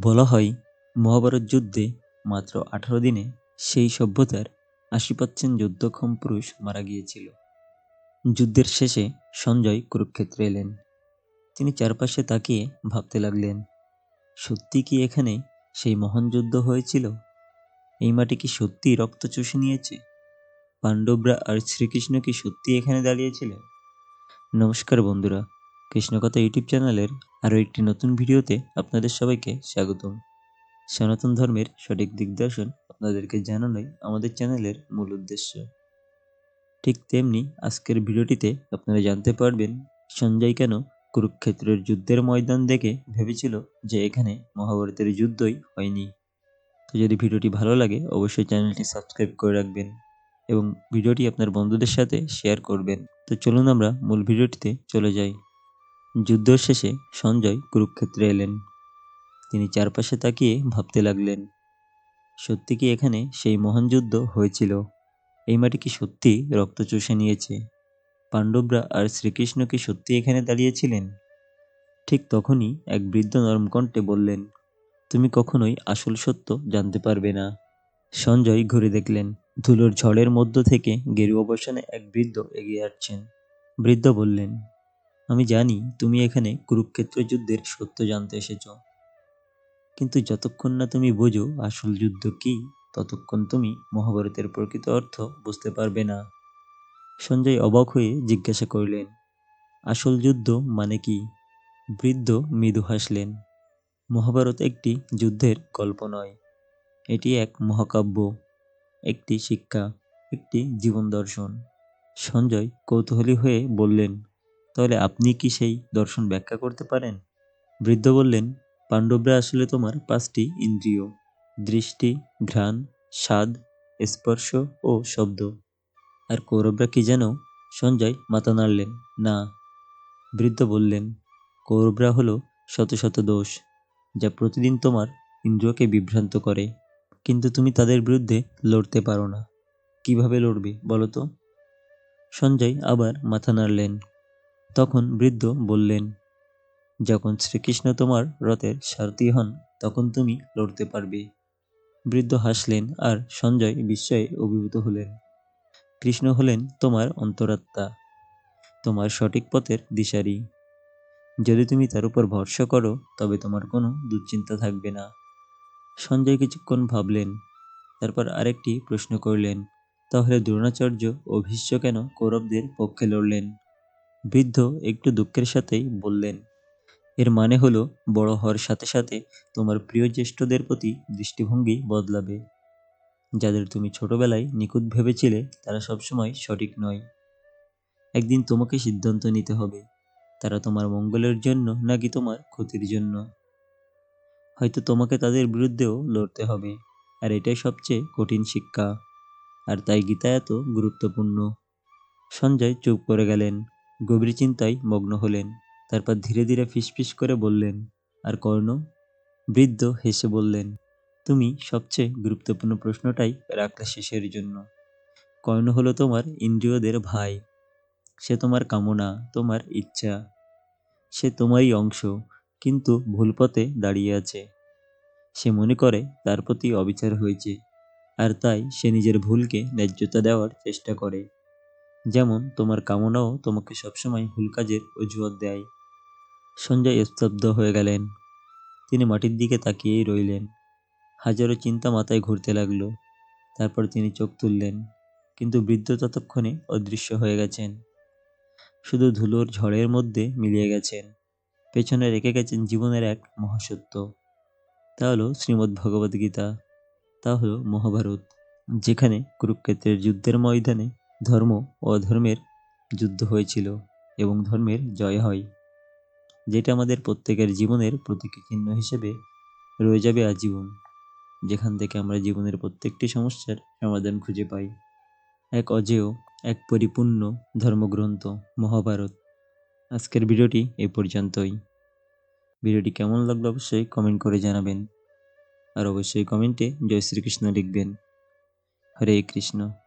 বলা হয়, মহাভারত যুদ্ধে মাত্র আঠারো দিনে সেই সভ্যতার আশি পার্সেন্ট যুদ্ধক্ষম পুরুষ মারা গিয়েছিল। যুদ্ধের শেষে সঞ্জয় কুরুক্ষেত্রে এলেন। তিনি চারপাশে তাকিয়ে ভাবতে লাগলেন, সত্যি কি এখানে সেই মহান যুদ্ধ হয়েছিল? এই মাটি কি সত্যি রক্ত চুষে নিয়েছে? পাণ্ডবরা আর শ্রীকৃষ্ণ কি সত্যি এখানে দাঁড়িয়েছিলেন? নমস্কার বন্ধুরা কৃষ্ণকথা ইউটিউব চ্যানেলের আরও একটি নতুন ভিডিওতে আপনাদের সবাইকে স্বাগতম। সনাতন ধর্মের সঠিক দিগদর্শন আপনাদেরকে জানানোই আমাদের চ্যানেলের মূল উদ্দেশ্য। ঠিক তেমনি আজকের ভিডিওটিতে আপনারা জানতে পারবেন সঞ্জয় কেন কুরুক্ষেত্রের যুদ্ধের ময়দান দেখে ভেবেছিল যে এখানে মহাভারতের যুদ্ধই হয়নি। তো যদি ভিডিওটি ভালো লাগে, অবশ্যই চ্যানেলটি সাবস্ক্রাইব করে রাখবেন এবং ভিডিওটি আপনার বন্ধুদের সাথে শেয়ার করবেন। তো চলুন আমরা মূল ভিডিওটিতে চলে যাই। যুদ্ধ শেষে সঞ্জয় কুরুক্ষেত্রে এলেন। তিনি চারপাশে তাকিয়ে ভাবতে লাগলেন, সত্যি কি এখানে সেই মহান যুদ্ধ হয়েছিল? এই মাটি কি সত্যি রক্ত চুষে নিয়েছে? পাণ্ডবরা আর শ্রীকৃষ্ণ কি সত্যি এখানে দাঁড়িয়েছিলেন? ঠিক তখনই এক বৃদ্ধ নরম কণ্ঠে বললেন, তুমি কখনোই আসল সত্য জানতে পারবে না। সঞ্জয় ঘুরে দেখলেন, ধুলোর ঝড়ের মধ্য থেকে গেরু বসনে এক বৃদ্ধ এগিয়ে আসছেন। বৃদ্ধ বললেন আমি জানি তুমি এখানে কুরুক্ষেত্র যুদ্ধের সত্য জানতে এসেছ। কিন্তু যতক্ষণ না তুমি বোঝো আসল যুদ্ধ কি, ততক্ষণ তুমি মহাভারতের প্রকৃত অর্থ বুঝতে পারবে না। সঞ্জয় অবাক হয়ে জিজ্ঞাসা করলেন, আসল যুদ্ধ মানে কি? বৃদ্ধ মৃদু হাসলেন, মহাভারত একটি যুদ্ধের গল্প নয়। এটি এক মহাকাব্য, একটি শিক্ষা, একটি জীবন দর্শন। সঞ্জয় কৌতূহলী হয়ে বললেন তাহলে আপনি কি সেই দর্শন ব্যাখ্যা করতে পারেন? বৃদ্ধ বললেন, পাণ্ডবরা আসলে তোমার পাঁচটি ইন্দ্রিয়, দৃষ্টি, ঘ্রাণ, স্বাদ, স্পর্শ ও শব্দ। আর কৌরবরা কি যেন সঞ্জয় মাথা নাড়লেন, না। বৃদ্ধ বললেন, কৌরবরা হলো শত শত দোষ, যা প্রতিদিন তোমার ইন্দ্রিয়কে বিভ্রান্ত করে। কিন্তু তুমি তাদের বিরুদ্ধে লড়তে পারো না। কীভাবে লড়বে বলো তো? সঞ্জয় আবার মাথা নাড়লেন তখন বৃদ্ধ বললেন, যখন শ্রীকৃষ্ণ তোমার রথের সারথি হন, তখন তুমি লড়তে পারবে। বৃদ্ধ হাসলেন আর সঞ্জয় বিস্ময়ে অভিভূত হলেন। কৃষ্ণ হলেন তোমার অন্তরাত্মা, তোমার সঠিক পথের দিশারি। যদি তুমি তার উপর ভরসা করো, তবে তোমার কোনো দুশ্চিন্তা থাকবে না। সঞ্জয় কিছুক্ষণ ভাবলেন, তারপর আরেকটি প্রশ্ন করলেন, তাহলে দ্রোণাচার্য ও ভীষ্ম কেন কৌরবদের পক্ষে লড়লেন? বৃদ্ধ একটু দুঃখের সাথেই বললেন, এর মানে হলো বড় হওয়ার সাথে সাথে তোমার প্রিয় জ্যেষ্ঠদের প্রতি দৃষ্টিভঙ্গি বদলাবে। যাদের তুমি ছোটবেলায় নিখুঁত ভেবেছিলে তারা সবসময় সঠিক নয়। একদিন তোমাকে সিদ্ধান্ত নিতে হবে। তারা তোমার মঙ্গলের জন্য নাকি তোমার ক্ষতির জন্য। হয়তো তোমাকে তাদের বিরুদ্ধেও লড়তে হবে, আর এটাই সবচেয়ে কঠিন শিক্ষা। আর তাই গীতা এত গুরুত্বপূর্ণ। সঞ্জয় চুপ করে গেলেন। গভীর চিন্তায় মগ্ন হলেন। তারপর ধীরে ধীরে ফিসফিস করে বললেন, আর কর্ণ? বৃদ্ধ হেসে বললেন, তুমি সবচেয়ে গুরুত্বপূর্ণ প্রশ্নটাই রাখলে শেষের জন্য। কর্ণ হলো তোমার ইন্দ্রিয়দের ভাই। সে তোমার কামনা, তোমার ইচ্ছা। সে তোমারই অংশ, কিন্তু ভুল পথে দাঁড়িয়ে আছে। সে মনে করে তার প্রতি অবিচার হয়েছে, আর তাই সে নিজের ভুলকে ন্যায্যতা দেওয়ার চেষ্টা করে। যেমন, তোমার কামনাও তোমাকে সবসময় ভুল কাজের অজুহাত দেয়। সঞ্জয় স্তব্ধ হয়ে গেলেন। তিনি মাটির দিকে তাকিয়েই রইলেন। হাজারো চিন্তা মাথায় ঘুরতে লাগল। তারপর তিনি চোখ তুললেন, কিন্তু বৃদ্ধ ততক্ষণে অদৃশ্য হয়ে গেছেন। শুধু ধুলোর ঝড়ের মধ্যে মিলিয়ে গেছেন। পেছনে রেখে গেছেন জীবনের এক মহাসত্য। তা হলো শ্রীমদ্ ভগবদ্গীতা তা হলো মহাভারত, যেখানে কুরুক্ষেত্রের যুদ্ধের ময়দানে ধর্ম ও অধর্মের যুদ্ধ হয়েছিল এবং ধর্মের জয় হয়, যেটা আমাদের প্রত্যেকের জীবনের প্রতীকী চিহ্ন হিসেবে রয়ে যাবে আজীবন, যেখান থেকে আমরা জীবনের প্রত্যেকটি সমস্যার সমাধান খুঁজে পাই। এক অজেয়, এক পরিপূর্ণ ধর্মগ্রন্থ, মহাভারত। আজকের ভিডিওটি এই পর্যন্তই। ভিডিওটি কেমন লাগল অবশ্যই কমেন্ট করে জানাবেন। আর অবশ্যই কমেন্টে জয় শ্রীকৃষ্ণ লিখবেন। হরে কৃষ্ণ।